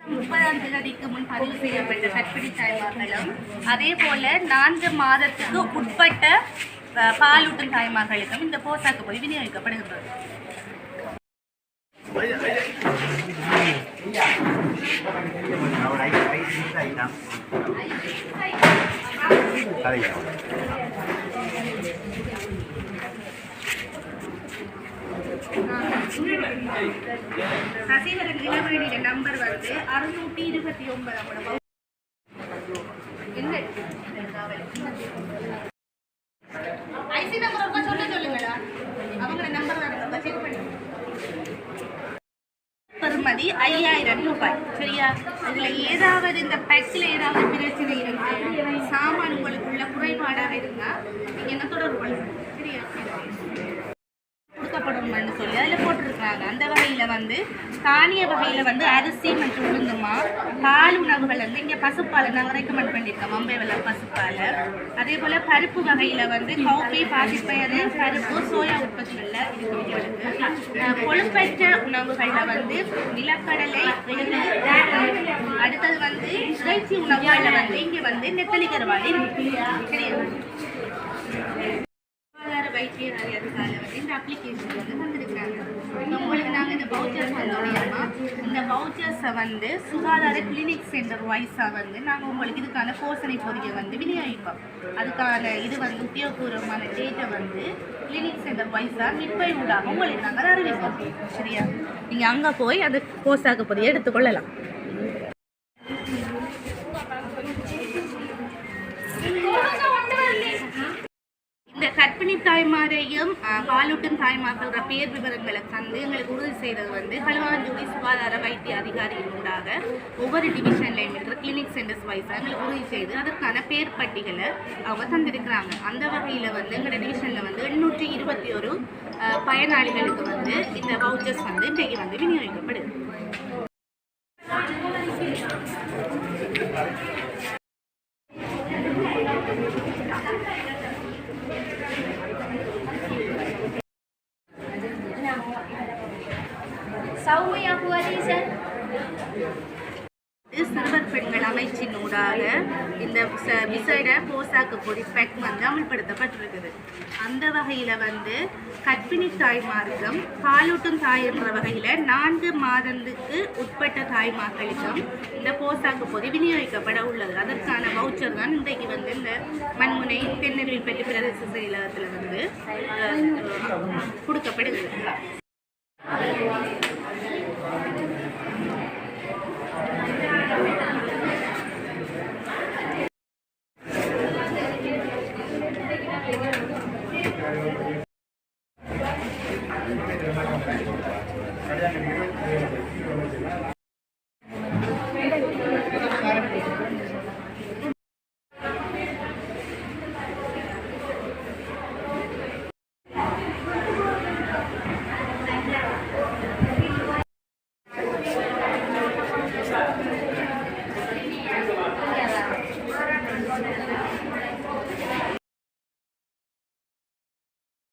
முப்பதாம் தேதிக்கு முன் பதிவு செய்யப்பட்ட கர்ப்பிணி தாய்மார்களும் அதே போல நான்கு மாதத்துக்கு உட்பட்ட அஹ், பாலூட்டும் தாய்மார்களுக்கும் இந்த போசாக்கு போய் விநியோகிக்கப்படுகின்றது சசிவரன் இளவேணியில நம்பர் வந்து அறுநூற்றி இருபத்தி ஒன்பது என்ன ஐசி நம்பர் ஒருக்கா சொல்ல சொல்லுங்களா அவங்க நம்பர் தானே செக் பண்ணி பெறுமதி ஐயாயிரம் ரூபாய். சரியா? அதில் ஏதாவது இந்த பேக்கில் ஏதாவது பிரச்சனை இருக்கு? சாமான் உங்களுக்குள்ள குறைபாடாக இருந்தா நீங்கள் என்ன தொடர்பு? பண்ணுங்க சரியா? கொடுக்கப்படும் சொல்லி அதில் போட்டிருக்காங்க. அந்த வந்து தானிய வகையில் வந்து அரிசி மற்றும் உளுந்துமா பால் உணவுகள் வந்து இங்கே பசுப்பாலை நாங்கள் ரெக்கமெண்ட் பண்ணியிருக்கோம். மம்பை பசுப்பாலை பசுப்பால். அதே போல் பருப்பு வகையில் வந்து கவுப்பி பாசிப்பயறு பருப்பு சோயா உற்பத்திகளில் இருக்கிறது கொழுப்பற்ற உணவுகளில் வந்து நிலக்கடலை அடுத்தது வந்து இறைச்சி உணவுகளில் வந்து இங்கே வந்து நெத்தலி கருவாடி. சரியா? வைத்தியர் அதிகாரி வந்து இந்த அப்ளிகேஷன் வந்து தந்திருக்காங்க இப்போ உங்களுக்கு நாங்கள் இந்த பவுச்சர்ஸ் வந்துடையம்மா இந்த பவுச்சர்ஸை வந்து சுகாதார கிளினிக் சென்டர் வைஸாக வந்து நாங்கள் உங்களுக்கு இதுக்கான போசனை பொதியை வந்து விநியோகிப்போம். அதுக்கான இது வந்து உத்தியோகபூர்வமான டேட்டை வந்து கிளினிக் சென்டர் வைஸாக மிட்பை ஊடாக உங்களுக்கு நாங்கள் அறிவிப்போம். சரியா? நீங்கள் அங்கே போய் அந்த போசாக்கு பொதியை எடுத்துக்கொள்ளலாம். தாய்மாரையும் பாலூட்டும் தாய்மார்களோட பேர் விவரங்களை தந்து எங்களுக்கு உறுதி செய்தது வந்து களுவாஞ்சூடி சுகாதார வைத்திய அதிகாரிகள் ஊடாக ஒவ்வொரு டிவிஷன்லையும் இருக்கிற கிளினிக் சென்டர்ஸ் வைஸாக எங்களுக்கு உறுதி செய்து அதற்கான பேர் பட்டிகளை அவங்க தந்திருக்கிறாங்க. அந்த வகையில் வந்து எங்களோட டிவிஷனில் வந்து எண்ணூற்றி இருபத்தி ஒரு பயனாளிகளுக்கு வந்து இந்த வவுச்சர்ஸ் வந்து இன்றைக்கு வந்து விநியோகிக்கப்படுது. சிறுவர் பெண்கள் அமைச்சின் ஊடாக இந்த ச- விசேட போசாக்கு பொடி பெக் வந்து அமல்படுத்தப்பட்டிருக்குது. அந்த வகையில் வந்து கர்ப்பிணி தாய்மார்க்கம் பாலூட்டும் தாய் என்ற வகையில் நான்கு மாதத்துக்கு உட்பட்ட தாய்மார்களுக்கும் இந்த போசாக்கு பொதி விநியோகிக்கப்பட உள்ளது. அதற்கான வவுச்சர் தான் இன்றைக்கு வந்து இந்த மண்முனை தென்னருவிப்பட்டி பிரதேச செயலகத்தில் வந்து கொடுக்கப்படுகிறது.